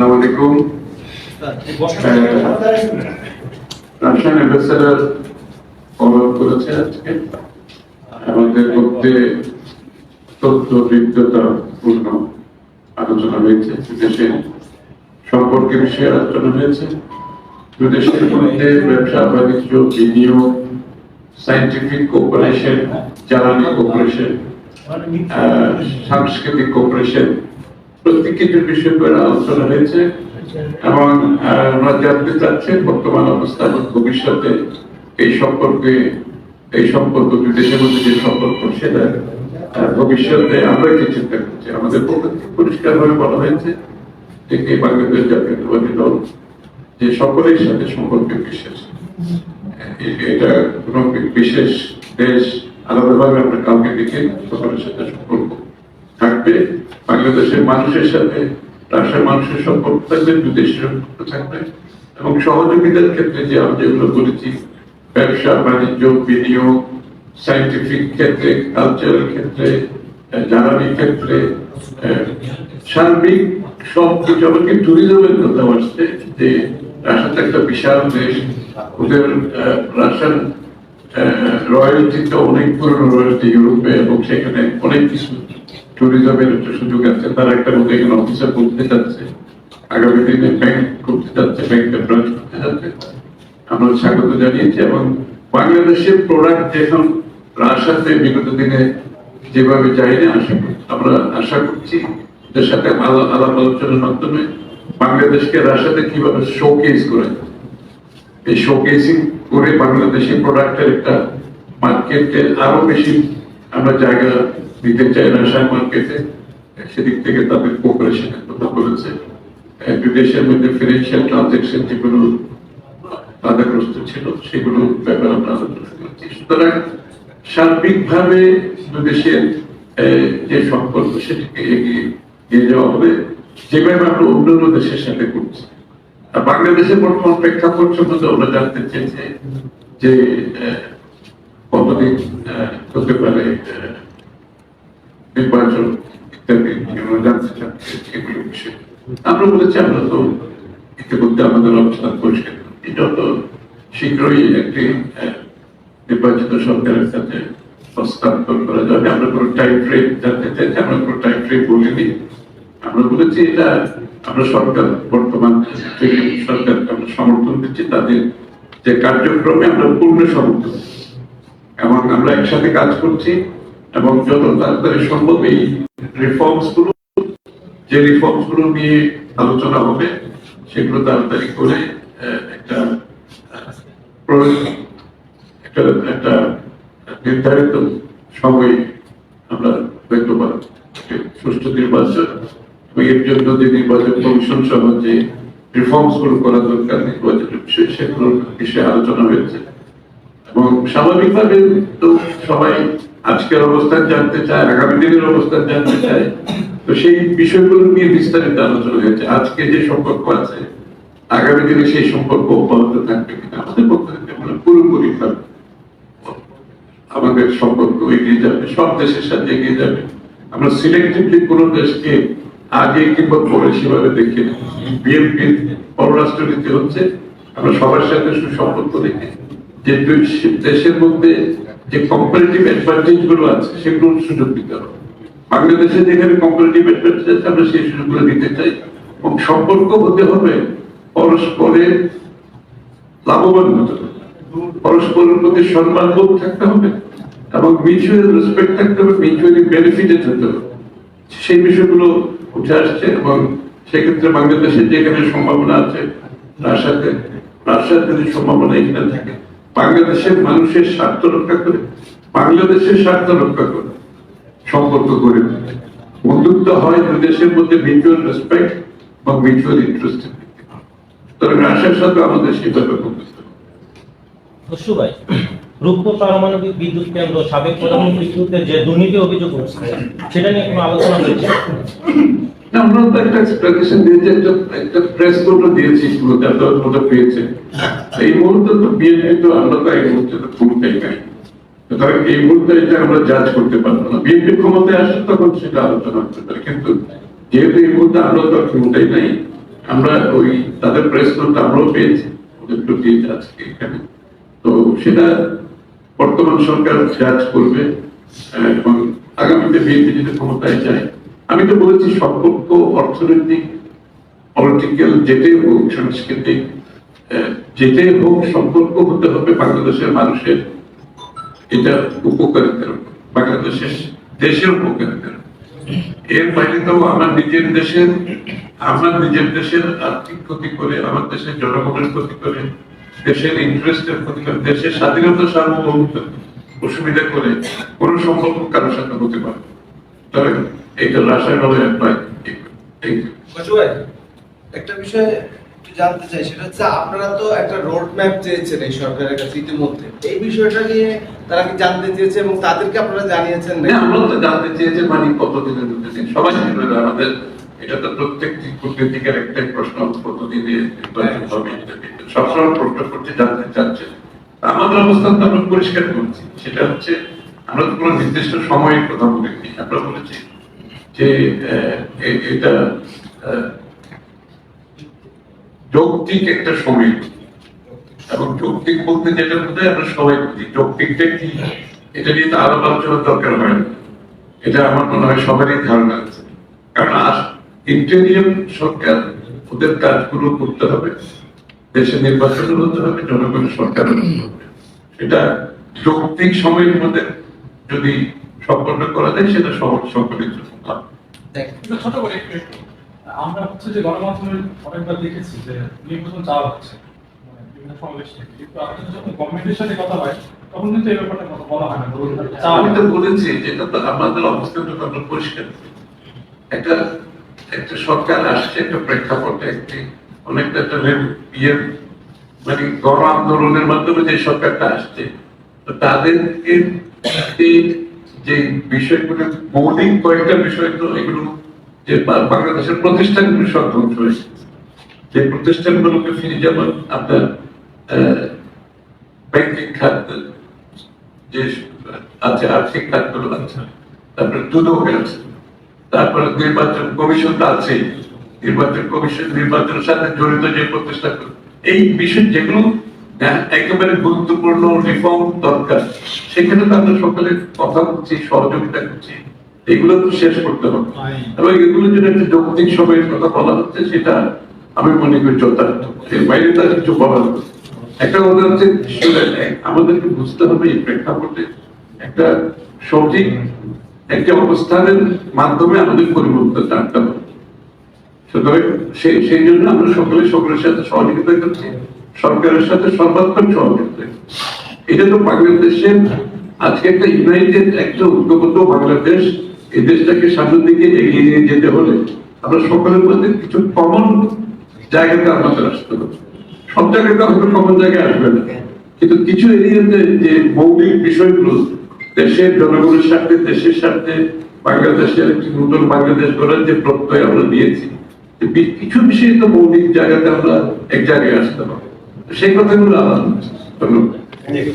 আসসালামু আলাইকুম। Russian ambassador অনুরোধ করেছে আজকে। আমাদের মধ্যে তথ্য বিদ্যতা পূর্ণ আলোচনা হয়েছে। দেশের সম্পর্কে বিষয়ে আলোচনা হয়েছে। দেশের মধ্যে ব্যবসা, বাণিজ্য, বিনিয়োগ সাইন্টিফিক কোপারেশন জ্বালানি কোপারেশন সাংস্কৃতিক কোপারেশন প্রত্যেক কিছুর বিষয় করে আলোচনা হয়েছে এবং আমরা জানতে চাচ্ছেন বর্তমান অবস্থা এবং ভবিষ্যতে এই সম্পর্কে, এই সম্পর্ক দুই দেশের মধ্যে যে সম্পর্ক, সেটা ভবিষ্যতে আমরা কি চিন্তা করছি? আমাদের পরিষ্কারভাবে বলা হয়েছে যে এই বাংলাদেশ জাতীয়তাবাদী দল যে সকলের সাথে সম্পর্কে এ- এটা কোনো বিশেষ দেশ আলাদাভাবে আমরা কাউকে দেখে সকলের সাথে সম্পর্ক থাকবে। বাংলাদেশের মানুষের সাথে, রাষ্ট্রের মানুষের সম্পর্ক থাকবে বিদেশের সম্পর্ক থাকবে। এবং সহযোগিতার ক্ষেত্রে যে আমি যেগুলো বলেছি ব্যবসা, বাণিজ্য, বিনিয়োগ সাইন্টিফিক ক্ষেত্রে কালচারাল ক্ষেত্রে, জ্বালানি ক্ষেত্রে সার্বিক সব কিছু এমনকি ট্যুরিজমের কথা আসছে যে রাশিয়া তো একটা বিশাল দেশ, ওদের রাশিয়ান রয়্যালটিতে অনেক পুরনো রয়্যালটি ইউরোপে এবং সেখানে অনেক কিছু ট্যুরিজমের একটা সুযোগ আছে, তারা একটা মধ্যে এখানে অফিসার করতে যাচ্ছে। আগামী দিনে ব্যাংক করতে যাচ্ছে ব্যাংকের ব্রাঞ্চ করতে যাচ্ছে। আমরা স্বাগত জানিয়েছি এবং বাংলাদেশের প্রোডাক্ট এখন রাশিয়াতে বিগত দিনে যেভাবে যায়নি, আশা আমরা আশা করছি এদের সাথে আলা- আলাপ আলোচনার মাধ্যমে বাংলাদেশকে রাশিয়াতে কীভাবে শোকেস করা এই শোকেসিং করে বাংলাদেশি প্রোডাক্টের একটা মার্কেটে আরও বেশি আমরা জায়গা দিতে চাই রাসায়ন মার্কেটে সেদিক থেকে তাদের কোপারেশনের কথা বলেছে। এক মধ্যে ফিনান্সিয়াল ট্রানজেকশন যেগুলো বাধাগ্রস্ত ছিল, সেগুলো ব্যাপারে আমরা আলোচনা করেছি। সুতরাং সার্বিকভাবে দেশের যে সম্পর্ক, সেটিকে এগিয়ে নিয়ে যাওয়া হবে। যেভাবে আমরা অন্যান্য দেশের সাথে করছি আর বাংলাদেশের বর্তমান প্রেক্ষাপট সম্বন্ধে ওরা জানতে চেয়েছে যে কতদিন হতে পারে নির্বাচন আমরা বলেছি, আমরা তো ইতিমধ্যে আমাদের অবস্থান পরিষ্কার। যত শীঘ্রই একটি নির্বাচিত সরকারের কাছে হস্তান্তর করা যাবে। আমরা কোনো টাইম ফ্রেম জানতে চাইছি, আমরা কোনো টাইম ফ্রেম বলিনি। আমরা বলেছি, এটা আমরা সরকার, বর্তমান সরকারকে আমরা সমর্থন দিচ্ছি, তাদের যে কার্যক্রমে আমরা পূর্ণ সমর্থন। এবং আমরা একসাথে কাজ করছি এবং যত তাড়াতাড়ি সম্ভব এই রিফর্মসগুলো যে রিফর্মসগুলো নিয়ে আলোচনা হবে, সেগুলো তাড়াতাড়ি করে একটা একটা নির্ধারিত আমরা দেখতে সুষ্ঠু নির্বাচন এর জন্য যে নির্বাচন কমিশন সহ যে রিফর্মসগুলো করা দরকার বিষয়ে সেগুলোর বিষয়ে আলোচনা হয়েছে। এবং স্বাভাবিকভাবে তো সবাই আজকের অবস্থান জানতে চায়, আগামী দিনের অবস্থান জানতে চায়। তো সেই বিষয়গুলো নিয়ে বিস্তারিত আলোচনা হয়েছে। আজকে যে সম্পর্ক আছে, আগামী দিনে সেই সম্পর্ক অব্যাহত থাকবে কিনা আমাদের পক্ষ আমরা পুরোপুরি আমাদের সম্পর্ক এগিয়ে যাবে, সব দেশের সাথে এগিয়ে যাবে। আমরা সিলেক্টিভলি কোনো দেশকে আগে কিংবা পরে সেভাবে দেখি না। বিএনপির পররাষ্ট্রনীতি হচ্ছে, আমরা সবার সাথে সুসম্পর্ক রেখে যে দেশের মধ্যে যে কম্পারেটিভ অ্যাডভান্টেজগুলো আছে, সেগুলোর সুযোগ দিতে হবে। বাংলাদেশে যেখানে কম্পারেটিভ অ্যাডভান্টেজ আছে আমরা সেই সুযোগগুলো দিতে চাই। এবং সম্পর্ক হতে হবে পরস্পরের লাভবান হতে হবে। পরস্পরের প্রতি সম্মান বোধ থাকতে হবে এবং মিউচুয়াল রেসপেক্ট থাকতে হবে মিউচুয়ালি বেনিফিটেড হতে হবে। সেই বিষয়গুলো উঠে আসছে এবং সেক্ষেত্রে বাংলাদেশের যেখানে সম্ভাবনা আছে রাশিয়াতে রাশিয়ার যদি সম্ভাবনা এখানে থাকে বাংলাদেশের মানুষের স্বার্থ রক্ষা করে, বাংলাদেশের স্বার্থ রক্ষা করে, সম্পর্ক তুলতে বন্ধুত্ব হয় দুই দেশের মধ্যে মিউচুয়াল রেসপেক্ট এবং মিউচুয়াল ইন্টারেস্ট তবে রাশিয়ার সাথে আমাদের খসরু ভাই রূপক পারমাণবিক বিদ্যুৎ কেন্দ্র সাবেক প্রধানমন্ত্রী যে দুর্নীতি অভিযোগ উঠছে, সেটা নিয়ে কোনো আলোচনা হয়েছে? আমরা তো একটা দিয়েছি, একটা প্রেস দিয়েছি পেয়েছেন এই মুহূর্তে তো বিএনপি তো আমরা তো এই মুহূর্তে তো ক্ষমতায় নাই এই মুহূর্তে এটা আমরা জাজ করতে পারব না। বিএনপি ক্ষমতায় আসে তখন সেটা আলোচনা হতে পারে, কিন্তু যেহেতু এই মুহূর্তে আমরা তো ক্ষমতায় নাই, আমরা ওই তাদের প্রেস নোট আমরাও পেয়েছি, ওদের প্রতি আজকে এখানে। তো সেটা বর্তমান সরকার জাজ করবে এবং আগামীতে বিএনপি যদি ক্ষমতায় যায় আমি তো বলেছি, সম্পর্ক, অর্থনৈতিক পলিটিক্যাল যেটাই হোক, সাংস্কৃতিক যেটাই হোক, সম্পর্ক হতে হবে বাংলাদেশের মানুষের। এটা উপকারিতার বাংলাদেশের দেশের উপকারিতার এর বাইরে তো আমার নিজের দেশের, আমার নিজের দেশের আর্থিক ক্ষতি করে, আমার দেশের জনগণের ক্ষতি করে, দেশের ইন্টারেস্টের ক্ষতি করে, দেশের স্বাধীনতা সার্বভৌমত্ব অসুবিধা করে কোন সম্পর্ক কারোর সাথে হতে পারে তবে এটা একটা বিষয় একটু জানতে চাই সেটা হচ্ছে আপনারা তো একটা রোড ম্যাপ চেয়েছেন এই সরকারের কাছে ইতিমধ্যে। এই বিষয়টা নিয়ে তারা কি জানতে চেয়েছে এবং তাদেরকে আপনারা জানিয়েছেন না, আমরা তো জানতে চেয়েছি মানে কতদিনের মধ্যে সবাই আমাদের এটা তো প্রত্যেক কূটনীতিকের একটাই প্রশ্ন নির্বাচন হবে সবসময় প্রশ্ন করতে জানতে চাচ্ছে। আমাদের অবস্থান তো আমরা পরিষ্কার করছি। সেটা হচ্ছে আমরা তো কোনো নির্দিষ্ট সময়ের কথা বলিনি। আমরা বলেছি যে এটা যৌক্তিক একটা সময়। এবং যৌক্তিক বলতে যেটা বোঝায় আমরা সবাই বুঝি। যৌক্তিকটা কি? এটা নিয়ে তো আলাপ আলোচনার দরকার হয়। না এটা আমার মনে হয় সবারই ধারণা আছে। কারণ ইন্টেরিয়াম সরকার ওদের কাজগুলো করতে হবে। দেশে নির্বাচন হতে হবে জনগণের সরকার সেটা যৌক্তিক সময়ের মধ্যে যদি সম্পন্ন করা যায় সেটা সহজ। দেখ, একটু ছোট করে একটু একটু। আমরা হচ্ছে যে গণমাধ্যমে অনেকবার দেখেছি যে নির্বাচন চাওয়া হচ্ছে মানে বিভিন্ন সমাবেশ থেকে। কিন্তু আপনাদের যখন গভর্নমেন্টের সাথে কথা হয় তখন কিন্তু এই ব্যাপারটা কথা বলা হয় না আমি তো বলেছি যেটা তো আমাদের অবস্থানটা তো আমরা পরিষ্কার। একটা একটা সরকার আসছে একটা প্রেক্ষাপটে একটি অনেকটা একটা ইয়ে মানে গণ আন্দোলনের মাধ্যমে যে সরকারটা আসছে তো তাদেরকে যে বিষয়গুলো মৌলিক কয়েকটা বিষয় তো এগুলো যে বাংলাদেশের প্রতিষ্ঠানগুলো সব ধ্বংস হয়েছে যে প্রতিষ্ঠানগুলোকে ফিরে যেমন আপনার ব্যাংকিং খাত, যে আছে আর্থিক খাতগুলো আছে, তারপরে দুদক আছে। তারপরে নির্বাচন কমিশন তো আছেই নির্বাচন কমিশন, নির্বাচনের সাথে জড়িত যে প্রতিষ্ঠানগুলো, এই বিষয় যেগুলো একেবারে গুরুত্বপূর্ণ রিফর্ম দরকার। সেখানে তো আমরা সকলে কথা বলছি সহযোগিতা করছি। এগুলো তো শেষ করতে হবে। এবং এগুলো যদি একটা যৌক্তিক সময়ের কথা বলা হচ্ছে সেটা আমি মনে করি যথার্থ। এর বাইরে তার কিছু বলার একটা কথা হচ্ছে আমাদেরকে বুঝতে হবে এই প্রেক্ষাপটে একটা সঠিক একটা অবস্থানের মাধ্যমে আমাদের পরিবর্তন আনতে হবে। সুতরাং সেই জন্য আমরা সকলে সকলের সাথে সহযোগিতা করছি। সরকারের সাথে সর্বাত্মক সহযোগিতা এটা তো বাংলাদেশের আজকে একটা ইউনাইটেড একটা ঐক্যবদ্ধ বাংলাদেশ, এই দেশটাকে সামনের দিকে এগিয়ে নিয়ে যেতে হলে আমরা সকলের মধ্যে কিছু কমন জায়গাতে আমাদের আসতে হবে। সব জায়গাতে হয়তো কমন জায়গায় আসবে না। কিন্তু কিছু এরিয়াতে যে মৌলিক বিষয়গুলো, দেশের জনগণের স্বার্থে, দেশের স্বার্থে, বাংলাদেশের একটি নতুন বাংলাদেশ গড়ার যে প্রত্যয় আমরা দিয়েছি কিছু বিষয়ে তো মৌলিক জায়গাতে আমরা এক জায়গায় আসতে পারব। সেই কথাগুলো ধন্যবাদ।